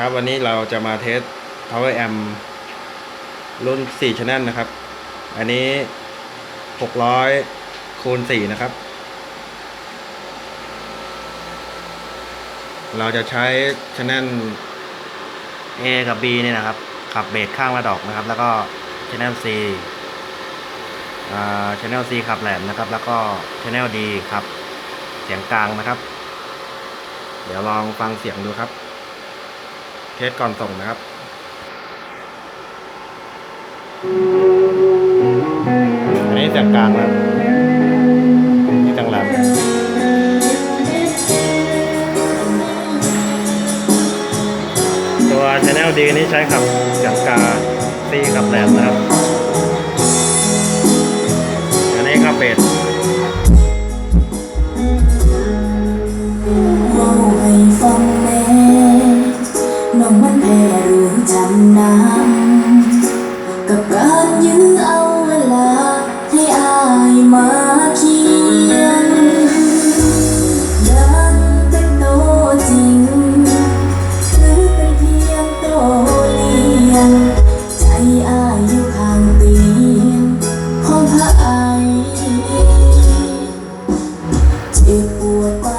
ครับวันนี้เราจะมาเทส power amp รุ่น 4 channel นะครับ อันนี้ 600 คูณ 4 นะครับ เราจะใช้ channel A กับ B เนี่ยนะครับ ขับเบสข้างละดอกนะครับ แล้วก็ channel C อ่า channel C ขับแหลมนะครับ แล้วก็ channel D ขับ เสียงกลางนะครับ เดี๋ยวลองฟังเสียงดูครับ เทสก่อนส่งนะครับอันนี้เสียงกลางนะครับนี่จังหลังตัวชแนลดีนี้ใช้ขับเสียงกางซีขับแหลมนะครับ ยื้อเอาเวลา ให้อายมาเคียงดังเป็นโตจริง หรือเป็นเพียงโตเลียง ใจอายอยู่ข้างเตียงของพระอายเจ็บปวด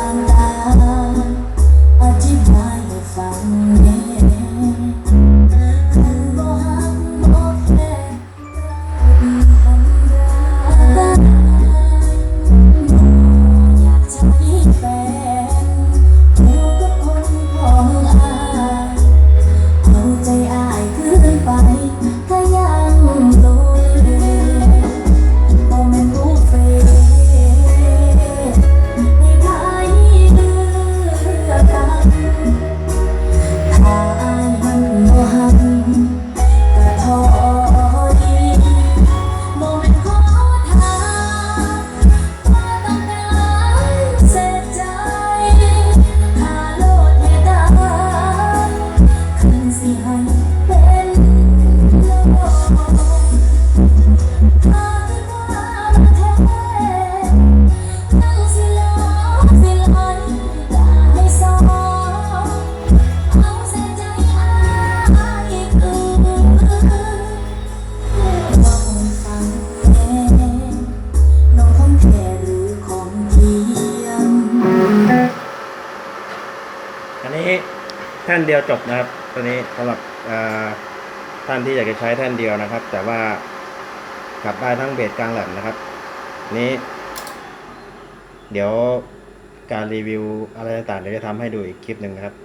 อันนี้แท่นเดียวจบนะครับ ตัวนี้สำหรับท่านที่อยากจะใช้แท่นเดียวนะครับ แต่ว่ากลับได้ทั้งเบสกลางแหลมนะครับ นี้ เดี๋ยวการรีวิวอะไรต่างๆเดี๋ยวจะทำให้ดูอีกคลิปหนึ่งนะครับ